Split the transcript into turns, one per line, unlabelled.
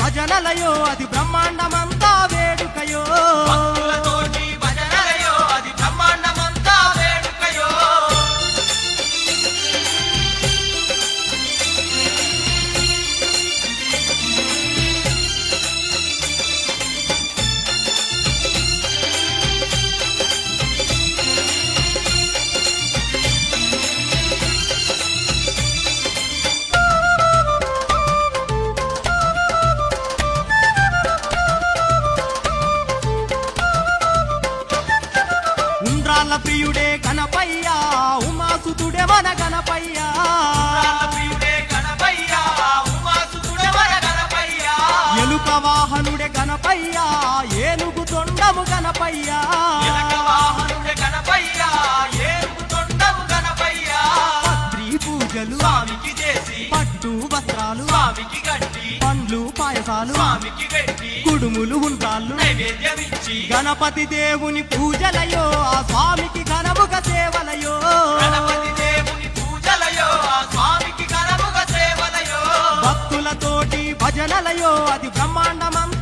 భజనలయో అది
బ్రహ్మాండమ?
ఉండ్రాళ్ళ ప్రియుడే గణపయ్యా ఉమాసుతుడే మన గణపయ్యా.
గణపయ్యా
ఎలుక వాహనుడే గణపయ్యా ఏనుగు తొండము గణపయ్యా. పూజలు
స్వామికి చేసి
పట్టు వస్త్రాలు
స్వామికి గట్టి
పండ్లు పాయసాలు
స్వామికి
కుడుములు ఉండ్రాళ్ళు
నైవేద్యమిచ్చి
గణపతి దేవుని పూజలయో ఆ స్వామికి ఘనముగ సేవలయో.
గణపతి దేవుని పూజలయో ఆ స్వామికి ఘనముగ సేవలయో.
భక్తులతోటి భజనలయో అది బ్రహ్మాండమంతా